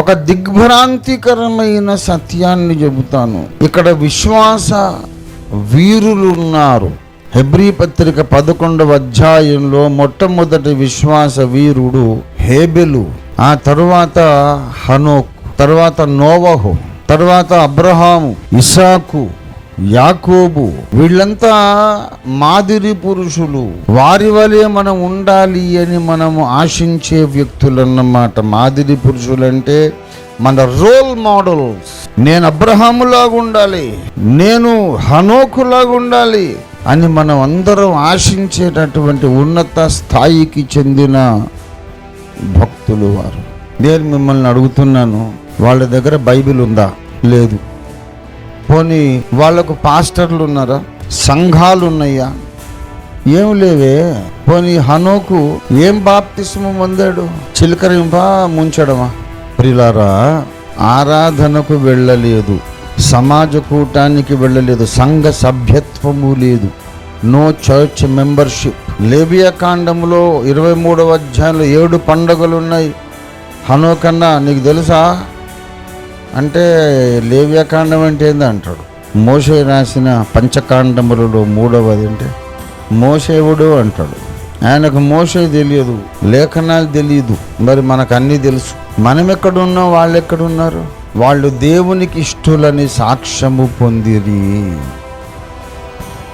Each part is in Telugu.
ఒక దిగ్భ్రాంతికరమైన సత్యాన్ని చెబుతాను. ఇక్కడ విశ్వాస వీరులు ఉన్నారు హెబ్రీ పత్రిక పదకొండవ అధ్యాయంలో మొట్టమొదటి విశ్వాస వీరుడు హేబెలు ఆ తరువాత హనోక్ తర్వాత నోవహు తర్వాత అబ్రహాము ఇసాకు యాకోబు వీళ్ళంతా మాదిరి పురుషులు. వారి వలె మనం ఉండాలి అని మనము ఆశించే వ్యక్తులన్నమాట. మాదిరి పురుషులంటే మన రోల్ మోడల్స్. నేను అబ్రహాములాగా ఉండాలి. నేను హనోకులాగా ఉండాలి అని మనం అందరం ఆశించేటటువంటి ఉన్నత స్థాయికి చెందిన భక్తులు వారు. నేను మిమ్మల్ని అడుగుతున్నాను వాళ్ళ దగ్గర బైబిల్ ఉందా? లేదు. పోనీ వాళ్ళకు పాస్టర్లు ఉన్నారా? సంఘాలు ఉన్నాయా ఏం లేవే. పోనీ హనోకు ఏం బాప్తిస్మం పొందాడు? చిలకరింపా ముంచడమా? ప్రిలారా ఆరాధనకు వెళ్ళలేదు. సమాజ కూటానికి వెళ్ళలేదు. సంఘ సభ్యత్వము లేదు. No church membership. లేబియా కాండంలో ఇరవై మూడవ అధ్యాయంలో ఏడు పండుగలు ఉన్నాయి హనోకన్నా నీకు తెలుసా? అంటే లేవ్యకాండం అంటే ఏంది అంటాడు? మోషే రాసిన పంచకాండములలో మూడవది అంటే మోసేవుడు అంటాడు? ఆయనకు మోసే తెలియదు లేఖనాలు తెలియదు మరి మనకు అన్నీ తెలుసు. మనం ఎక్కడున్నాం వాళ్ళు ఎక్కడున్నారు వాళ్ళు దేవునికి ఇష్టులని సాక్ష్యము పొందిరి.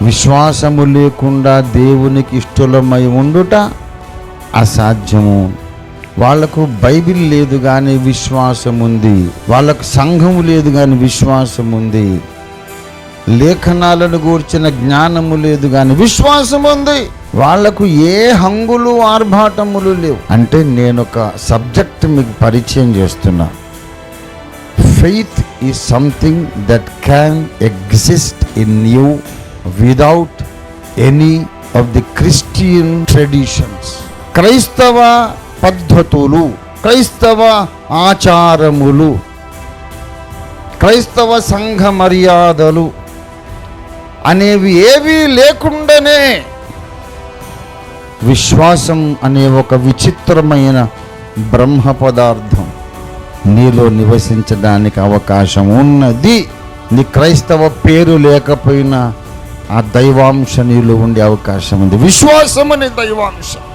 విశ్వాసము లేకుండా దేవునికి ఇష్టలమై ఉండుట అసాధ్యము. వాళ్ళకు బైబిల్ లేదు కానీ విశ్వాసం ఉంది. వాళ్ళకు సంఘము లేదు కానీ విశ్వాసం ఉంది. లేఖనాలను గూర్చిన జ్ఞానము లేదు కానీ విశ్వాసం ఉంది. వాళ్ళకు ఏ హంగులు ఆర్భాటములు లేవు. అంటే నేను ఒక సబ్జెక్ట్ మీకు పరిచయం చేస్తున్నా. Faith is something that can exist in you without any of the Christian traditions క్రైస్తవ పద్ధతులు క్రైస్తవ ఆచారములు క్రైస్తవ సంఘ మర్యాదలు అనేవి ఏవీ లేకుండానే విశ్వాసం అనే ఒక విచిత్రమైన బ్రహ్మ పదార్థం నీలో నివసించడానికి అవకాశం ఉన్నది. నీ క్రైస్తవ పేరు లేకపోయినా ఆ దైవాంశ నీలో ఉండే అవకాశం ఉంది. విశ్వాసం అనే దైవాంశం.